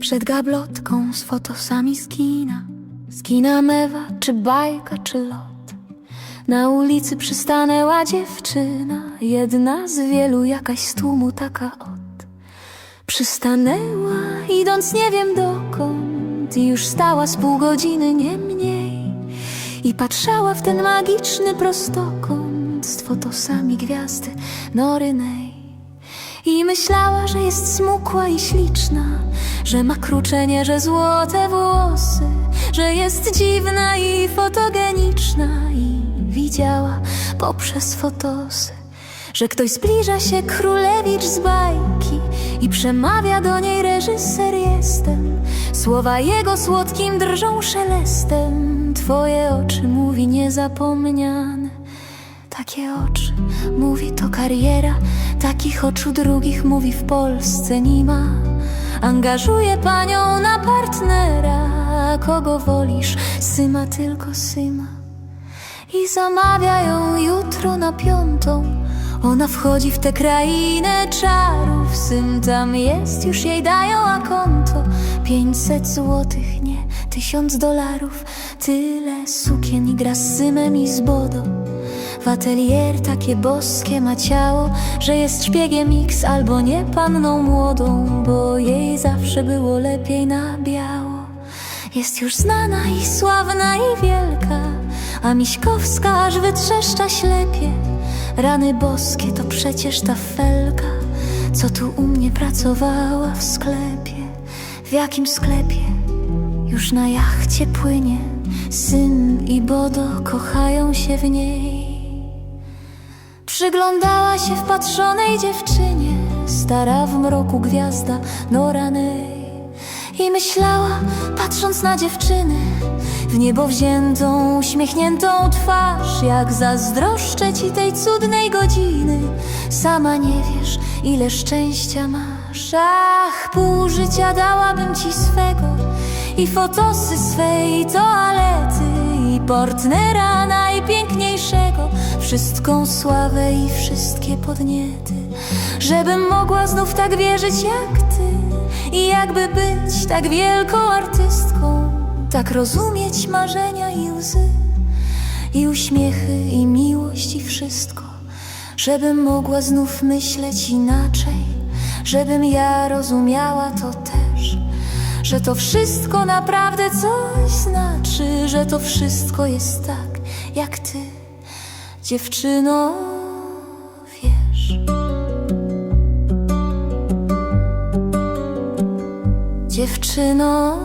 Przed gablotką z fotosami z kina mewa, czy bajka, czy lot. Na ulicy przystanęła dziewczyna Jedna z wielu, jakaś z tłumu taka od Przystanęła, idąc nie wiem dokąd I już stała z pół godziny, nie mniej. I patrzała w ten magiczny prostokąt Z fotosami gwiazdy Norynej i myślała, że jest smukła i śliczna, że ma kruczenie, że złote włosy, że jest dziwna i fotogeniczna i widziała poprzez fotosy, że ktoś zbliża się królewicz z bajki i przemawia do niej reżyser jestem. Słowa jego słodkim drżą szelestem, twoje oczy mówi niezapomniane. Takie oczy, mówi to kariera, takich oczu drugich mówi w Polsce nie ma. Angażuje panią na partnera, kogo wolisz, syma tylko syma. I zamawia ją jutro na piątą. Ona wchodzi w tę krainę czarów, sym tam jest, już jej dają, a konto pięćset złotych, nie tysiąc dolarów. Tyle sukien i gra z symem i z bodą. W atelier takie boskie ma ciało, że jest szpiegiem X albo nie panną młodą, bo jej zawsze było lepiej na biało. Jest już znana i sławna i wielka, a Miśkowska aż wytrzeszcza ślepie. Rany boskie to przecież ta felka, co tu u mnie pracowała w sklepie. W jakim sklepie? Już na jachcie płynie, syn i Bodo kochają się w niej. Przyglądała się wpatrzonej dziewczynie, stara w mroku gwiazda Noranej. I myślała, patrząc na dziewczynę, w niebo wziętą, uśmiechniętą twarz, jak zazdroszczę ci tej cudnej godziny. Sama nie wiesz, ile szczęścia masz. Ach, pół życia dałabym ci swego i fotosy swej, i toalety, i partnera najpiękniejszego, wszystką sławę i wszystkie podniety, żebym mogła znów tak wierzyć jak ty i jakby być tak wielką artystką, tak rozumieć marzenia i łzy, i uśmiechy, i miłość, i wszystko, żebym mogła znów myśleć inaczej, żebym ja rozumiała to też, że to wszystko naprawdę coś znaczy, że to wszystko jest tak, jak ty, dziewczyno, wiesz. Dziewczyno,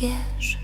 wiesz.